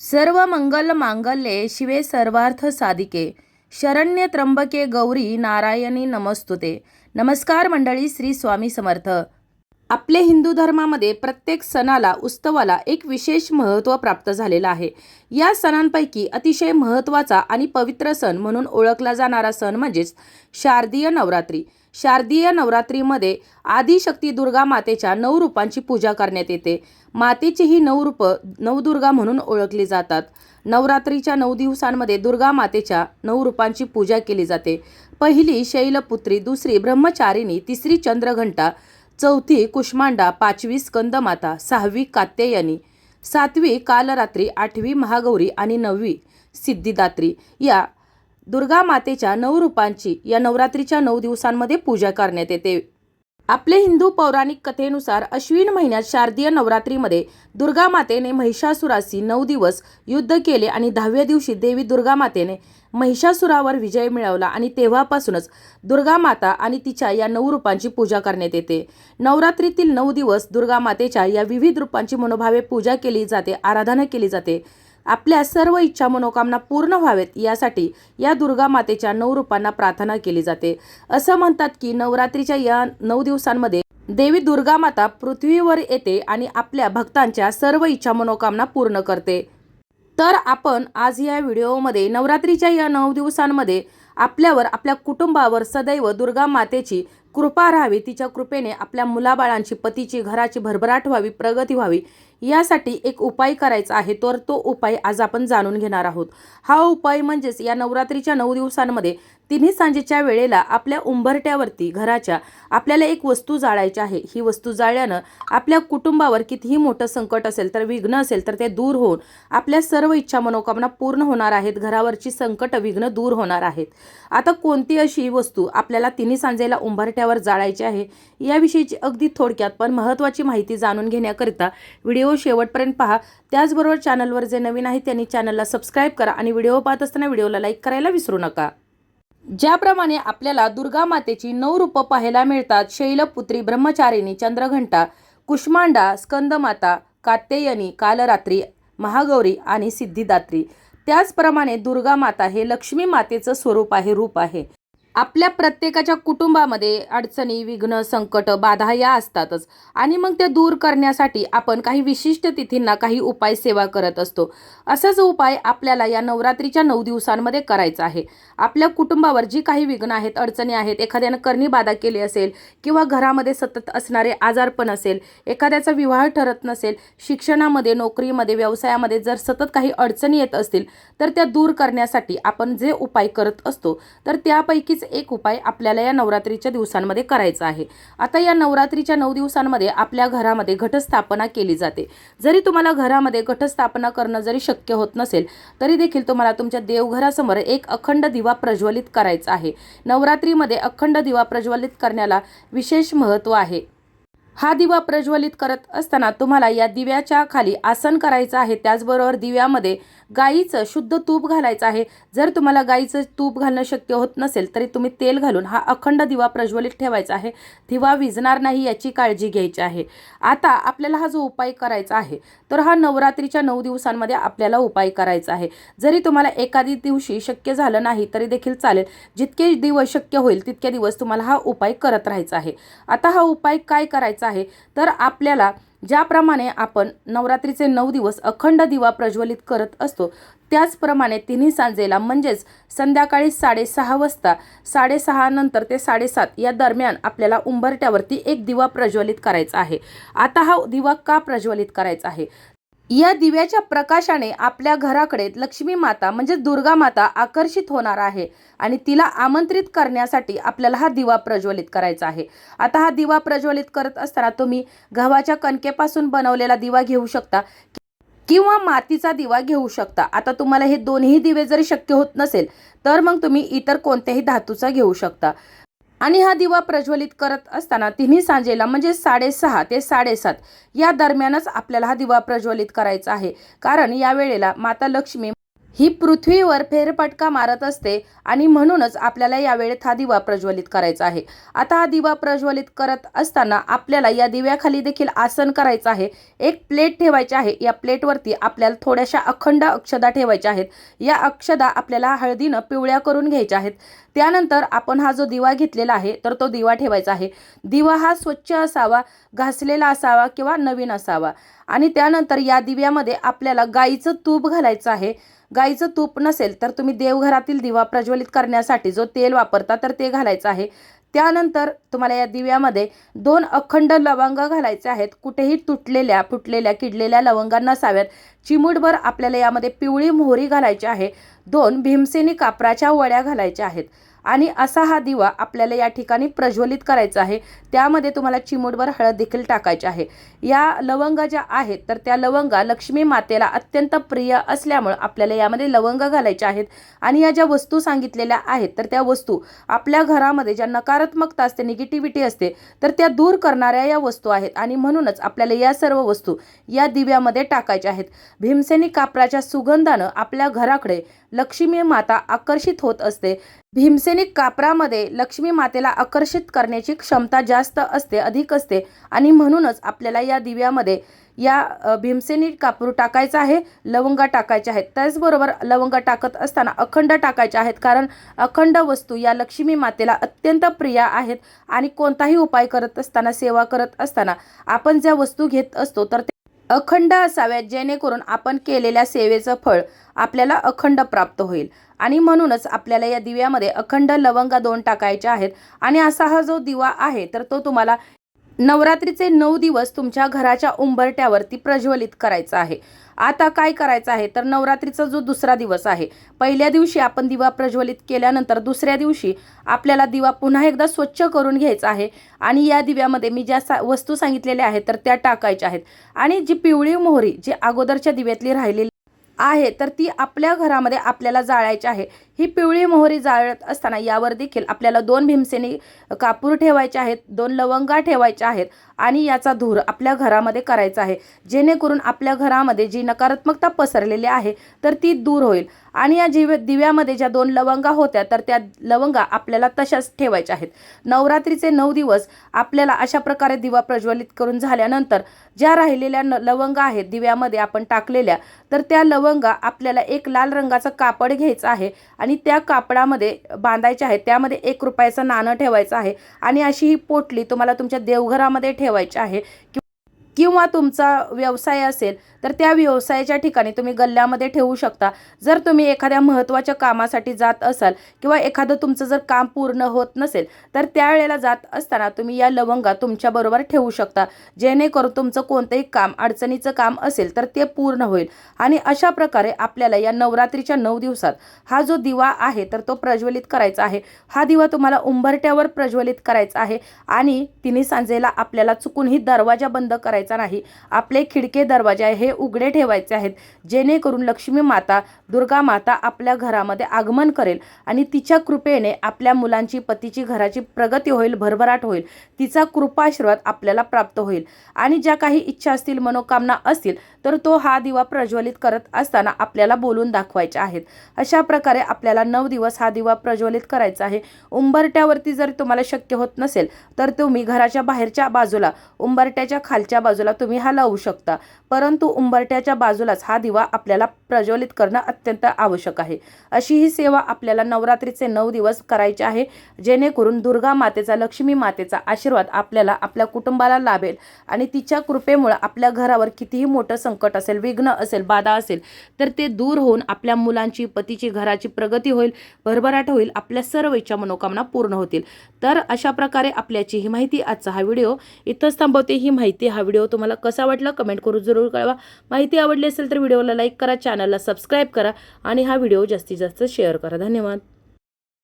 सर्व मंगल मांगल्ये शिवे सर्वार्थ साधिके. शरण्य त्र्यंबके गौरी नारायणी नमस्तुते. नमस्कार मंडळी श्री स्वामी समर्थ. आपले हिंदू धर्मामध्ये प्रत्येक सणाला उत्सवाला एक विशेष महत्त्व प्राप्त झालेलं आहे. या सणांपैकी अतिशय महत्त्वाचा आणि पवित्र सण म्हणून ओळखला जाणारा सण म्हणजेच शारदीय नवरात्री. शारदीय नवरात्रीमध्ये आदिशक्ती दुर्गा मातेच्या नऊ रूपांची पूजा करण्यात येते. मातेची ही नऊ रूपं नवदुर्गा म्हणून ओळखली जातात. नवरात्रीच्या नऊ दिवसांमध्ये दुर्गा मातेच्या नऊ रूपांची पूजा केली जाते. पहिली शैलपुत्री दुसरी ब्रह्मचारिणी तिसरी चंद्रघंटा चौथी कुष्मांडा पाचवी स्कंदमाता सहावी कात्यायनी सातवी कालरात्री आठवी महागौरी आणि नववी सिद्धिदात्री या दुर्गा मातेच्या नऊ रूपांची या नवरात्रीच्या नऊ दिवसांमध्ये पूजा करण्यात येते. आपले हिंदू पौराणिक कथेनुसार अश्विन महिन्यात शारदीय नवरात्रीमध्ये दुर्गा मातेने महिषासुराशी नऊ दिवस युद्ध केले आणि दहाव्या दिवशी देवी दुर्गा मातेने महिषासुरावर विजय मिळवला आणि तेव्हापासूनच दुर्गा माता आणि तिच्या या नऊ रूपांची पूजा करण्यात येते. नवरात्रीतील नऊ दिवस दुर्गा मातेच्या या विविध रूपांची मनोभावे पूजा केली जाते आराधना केली जाते. आपल्या सर्व इच्छा मनोकामना पूर्ण व्हावेत यासाठी या दुर्गा मातेच्या नऊ रूपांना प्रार्थना केली जाते. असं म्हणतात की नवरात्रीच्या या नऊ दिवसांमध्ये देवी दुर्गा माता पृथ्वीवर येते आणि आपल्या भक्तांच्या सर्व इच्छा मनोकामना पूर्ण करते. तर आपण आज या व्हिडिओमध्ये नवरात्रीच्या या नऊ दिवसांमध्ये आपल्यावर आपल्या कुटुंबावर सदैव दुर्गा मातेची कृपा राहावी तिच्या कृपेने आपल्या मुलाबाळांची पतीची घराची भरभराट व्हावी प्रगती व्हावी यासाठी एक उपाय करायचा आहे तर तो उपाय आज आपण जाणून घेणार आहोत. हा उपाय म्हणजेच या नवरात्रीच्या नऊ दिवसांमध्ये तिन्ही सांजेच्या वेळेला आपल्या उंबरट्यावरती घराच्या आपल्याला एक वस्तू जाळायची आहे. ही वस्तू जाळल्यानं आपल्या कुटुंबावर कितीही मोठं संकट असेल तर विघ्न असेल तर ते दूर होऊन आपल्या सर्व इच्छा मनोकामना पूर्ण होणार आहेत. घरावरची संकट विघ्न दूर होणार आहेत. आता कोणती अशी वस्तू आपल्याला तिन्ही सांजेला उंबरट्यावर जाळायची आहे याविषयीची अगदी थोडक्यात पण महत्त्वाची माहिती जाणून घेण्याकरिता व्हिडिओ शेवटपर्यंत पहा. त्याचबरोबर चॅनलवर जे नवीन आहे त्यांनी चॅनलला सबस्क्राईब करा आणि व्हिडिओ पाहत असताना व्हिडिओला लाईक करायला विसरू नका. ज्याप्रमाणे आपल्याला दुर्गा मातेची नऊ रूपं पाहायला मिळतात शैलपुत्री ब्रह्मचारिणी चंद्रघंटा कुष्मांडा स्कंदमाता कात्यायनी कालरात्री महागौरी आणि सिद्धिदात्री. त्याचप्रमाणे दुर्गा माता हे लक्ष्मी मातेचं स्वरूप आहे रूप आहे. आपल्या प्रत्येकाच्या कुटुंबामध्ये अडचणी विघ्न संकट बाधा या असतातच. आणि मग त्या दूर करण्यासाठी आपण काही विशिष्ट तिथींना काही उपाय सेवा करत असतो. असाच उपाय आपल्याला या नवरात्रीच्या नऊ दिवसांमध्ये करायचा आहे. आपल्या कुटुंबावर जी काही विघ्न आहेत अडचणी आहेत एखाद्यानं करणी बाधा केली असेल किंवा घरामध्ये सतत असणारे आजारपण असेल एखाद्याचा विवाह ठरत नसेल शिक्षणामध्ये नोकरीमध्ये व्यवसायामध्ये जर सतत काही अडचणी येत असतील तर त्या दूर करण्यासाठी आपण जे उपाय करत असतो तर त्यापैकीच एक उपाय आपल्याला या नवरात्रीच्या दिवसांमध्ये करायचा आहे. आता या नवरात्रीच्या नऊ दिवसांमध्ये आपल्या घरामध्ये घटस्थापना केली जाते. जरी तुम्हाला घरामध्ये घटस्थापना करणं जरी शक्य होत नसेल तरी देखील तुम्हाला तुमच्या देवघरासमोर एक अखंड दिवा प्रज्वलित करायचा आहे. नवरात्रीमध्ये अखंड दिवा प्रज्वलित करण्याला विशेष महत्त्व आहे. हा दिवा प्रज्वलित करत असताना तुम्हाला या दिव्याच्या खाली आसन करायचं आहे. त्याचबरोबर दिव्यामध्ये गाईचं शुद्ध तूप घालायचं आहे. जर तुम्हाला गाईचं तूप घालणं शक्य होत नसेल तरी तुम्ही तेल घालून हा अखंड दिवा प्रज्वलित ठेवायचा आहे. दिवा विजणार नाही याची काळजी घ्यायची आहे. आता आपल्याला हा जो उपाय करायचा आहे तर हा नवरात्रीच्या नऊ दिवसांमध्ये आपल्याला उपाय करायचा आहे. जरी तुम्हाला एखादी दिवशी शक्य झालं नाही तरी देखील चालेल. जितके दिवस शक्य होईल तितके दिवस तुम्हाला हा उपाय करत राहायचा आहे. आता हा उपाय काय करायचा आहे. तर आपल्याला ज्याप्रमाणे आपण नवरात्रीचे नऊ दिवस अखंड दिवा प्रज्वलित करत असतो त्याचप्रमाणे तिन्ही सांजेला म्हणजेच संध्याकाळी साडेसहा वाजता साडेसहा नंतर ते साडेसात या दरम्यान आपल्याला उंबरट्यावरती एक दिवा प्रज्वलित करायचा आहे. आता हा दिवा का प्रज्वलित करायचा आहे? या दिव्याच्या प्रकाशाने आपल्या घराकडे लक्ष्मी माता म्हणजे दुर्गा माता आकर्षित होणार आहे आणि तिला आमंत्रित करण्यासाठी आपल्याला हा दिवा प्रज्वलित करायचा आहे. आता हा दिवा प्रज्वलित करत असताना तुम्ही गव्हाच्या कणकेपासून बनवलेला दिवा घेऊ शकता किंवा मातीचा दिवा घेऊ शकता. आता तुम्हाला हे दोन्ही दिवे जरी शक्य होत नसेल तर मग तुम्ही इतर कोणत्याही धातूचा घेऊ शकता. आणि हा दिवा प्रज्वलित करत असताना तिन्ही सांजेला म्हणजे साडेसहा ते साडेसात या दरम्यानच आपल्याला हा दिवा प्रज्वलित करायचा आहे. कारण या वेळेला माता लक्ष्मी ही पृथ्वीवर फेरफटका मारत असते आणि म्हणूनच आपल्याला यावेळेत हा दिवा प्रज्वलित करायचा आहे. आता हा दिवा प्रज्वलित करत असताना आपल्याला या दिव्याखाली देखील आसन करायचं आहे. एक प्लेट ठेवायची आहे. या प्लेटवरती आपल्याला थोड्याशा अखंड अक्षदा ठेवायच्या आहेत. या अक्षदा आपल्याला हळदीनं पिवळ्या करून घ्यायच्या आहेत. त्यानंतर आपण हा जो दिवा घेतलेला आहे तर तो दिवा ठेवायचा आहे. दिवा हा स्वच्छ असावा घासलेला असावा किंवा नवीन असावा. आणि त्यानंतर या दिव्यामध्ये आपल्याला गाईचं तूप घालायचं आहे. गाईचं तूप नसेल तर तुम्ही देवघरातील दिवा प्रज्वलित करण्यासाठी जो तेल वापरता तर ते घालायचं आहे. त्यानंतर तुम्हाला या दिव्यामध्ये दोन अखंड लवंग घालायचे आहेत. कुठेही तुटलेल्या फुटलेल्या किडलेल्या लवंगा नसाव्यात. चिमूटभर आपल्याला यामध्ये पिवळी मोहरी घालायची आहे. दोन भीमसेनी कापराच्या वड्या घालायच्या आहेत. आणि असा हा दिवा आपल्याला या ठिकाणी प्रज्वलित करायचा आहे. त्यामध्ये तुम्हाला चिमूटभर हळद देखील टाकायची आहे. या लवंगा ज्या आहेत तर त्या लवंगा लक्ष्मी मातेला अत्यंत प्रिय असल्यामुळं आपल्याला यामध्ये लवंग घालायच्या आहेत. आणि या ज्या वस्तू सांगितलेल्या आहेत तर त्या वस्तू आपल्या घरामध्ये ज्या नकारात्मकता असते निगेटिव्हिटी असते तर त्या दूर करणाऱ्या या वस्तू आहेत. आणि म्हणूनच आपल्याला या सर्व वस्तू या दिव्यामध्ये टाकायच्या आहेत. भीमसेनी कापराच्या सुगंधानं आपल्या घराकडे लक्ष्मी माता आकर्षित होत असते. भीमसेनी कापरामध्ये लक्ष्मी मातेला आकर्षित करण्याची क्षमता जास्त असते अधिक असते आणि म्हणूनच आपल्याला या दिव्यामध्ये या भीमसेनी कापूर टाकायचा आहे लवंगा टाकायच्या आहेत. त्याचबरोबर लवंगा टाकत असताना अखंड टाकायच्या आहेत कारण अखंड वस्तू या लक्ष्मी मातेला अत्यंत प्रिय आहेत आणि कोणताही उपाय करत असताना सेवा करत असताना आपण ज्या वस्तू घेत असतो तर अखंड असाव्यात जेणेकरून आपण केलेल्या सेवेचं फळ आपल्याला अखंड प्राप्त होईल. आणि म्हणूनच आपल्याला या दिव्यामध्ये अखंड लवंगा दोन टाकायच्या आहेत. आणि असा हा जो दिवा आहे तर तो तुम्हाला नवरात्रीचे नऊ दिवस तुमच्या घराच्या उंबरट्यावरती प्रज्वलित करायचं आहे. आता काय करायचं आहे? तर नवरात्रीचा जो दुसरा दिवस आहे पहिल्या दिवशी आपण दिवा प्रज्वलित केल्यानंतर दुसऱ्या दिवशी आपल्याला दिवा पुन्हा एकदा स्वच्छ करून घ्यायचा आहे आणि या दिव्यामध्ये मी ज्या सा वस्तू सांगितलेल्या आहेत तर त्या टाकायच्या आहेत. आणि जी पिवळी मोहरी जी अगोदरच्या दिव्यातली राहिलेली आहे तर ती आपल्या घरामध्ये आपल्याला जाळायची आहे. ही पिवळी मोहरी जाळत असताना यावर देखील आपल्याला दोन भीमसेनी कापूर ठेवायचे आहेत दोन लवंगा ठेवायच्या आहेत आणि याचा धूर आपल्या घरामध्ये करायचा आहे. जेणेकरून आपल्या घरामध्ये जी नकारात्मकता पसरलेली आहे तर ती दूर होईल. आणि या जीव दिव्यामध्ये ज्या दोन लवंगा होत्या तर त्या लवंगा आपल्याला तशाच ठेवायच्या आहेत. नवरात्रीचे नऊ दिवस आपल्याला अशा प्रकारे दिवा प्रज्वलित करून झाल्यानंतर ज्या राहिलेल्या न लवंगा आहेत दिव्यामध्ये आपण टाकलेल्या तर त्या लवंग आपल्याला एक लाल रंगाचं कापड घ्यायचं आहे आणि त्या कापडामध्ये बांधायचे आहे. त्यामध्ये एक रुपयाचं नाणं ठेवायचं आहे. आणि अशी ही पोटली तुम्हाला तुमच्या देवघरामध्ये ठेवायची आहे. किंवा तुमचा व्यवसाय असेल तर त्या व्यवसायाच्या ठिकाणी तुम्ही गल्ल्यामध्ये ठेवू शकता. जर तुम्ही एखाद्या महत्त्वाच्या कामासाठी जात असाल किंवा एखादं तुमचं जर काम पूर्ण होत नसेल तर त्यावेळेला जात असताना तुम्ही या लवंगा तुमच्याबरोबर ठेवू शकता. जेणेकरून तुमचं कोणतंही काम अडचणीचं काम असेल तर ते पूर्ण होईल. आणि अशा प्रकारे आपल्याला या नवरात्रीच्या नऊ दिवसात हा जो दिवा आहे तर तो प्रज्वलित करायचा आहे. हा दिवा तुम्हाला उंबरट्यावर प्रज्वलित करायचा आहे आणि तिन्ही सांजेला आपल्याला चुकूनही दरवाजा बंद करायचा नाही. आपले खिडके दरवाजे आहे हे उघडे ठेवायचे आहेत. जेणेकरून लक्ष्मी माता दुर्गा माता आपल्या घरामध्ये आगमन करेल आणि तिच्या कृपेने आपल्या मुलांची पतीची घराची प्रगती होईल भरभराट होईल. तिचा कृपाशीर्वाद आपल्याला प्राप्त होईल. आणि ज्या काही इच्छा असतील मनोकामना असतील तर तो हा दिवा प्रज्वलित करत असताना आपल्याला बोलून दाखवायचे आहेत. अशा प्रकारे आपल्याला नऊ दिवस हा दिवा प्रज्वलित करायचा आहे. उंबरट्यावरती जर तुम्हाला शक्य होत नसेल तर तुम्ही घराच्या बाहेरच्या बाजूला उंबरट्याच्या खालच्या बाजूला बाजूला तुम्ही हा लावू शकता. परंतु उंबरट्याच्या बाजूलाच हा दिवा आपल्याला प्रज्वलित करणं अत्यंत आवश्यक आहे. अशी ही सेवा आपल्याला नवरात्रीचे नऊ दिवस करायचे आहे जेणेकरून दुर्गा मातेचा लक्ष्मी मातेचा आशीर्वाद आपल्याला आपल्या कुटुंबाला लाभेल आणि तिच्या कृपेमुळं आपल्या घरावर कितीही मोठं संकट असेल विघ्न असेल बाधा असेल तर ते दूर होऊन आपल्या मुलांची पतीची घराची प्रगती होईल भरभराट होईल आपल्या सर्व इच्छा मनोकामना पूर्ण होतील. तर अशा प्रकारे आपल्याची ही माहिती आजचा हा व्हिडिओ. इथंच थांबवते ही माहिती हा व्हिडिओ तुम्हाला कसा वाटला कमेंट करून जरूर कळवा. माहिती आवडली असेल तर व्हिडिओला लाईक करा चॅनलला सबस्क्राईब करा आणि हा व्हिडिओ जास्तीत जास्त शेअर करा. धन्यवाद.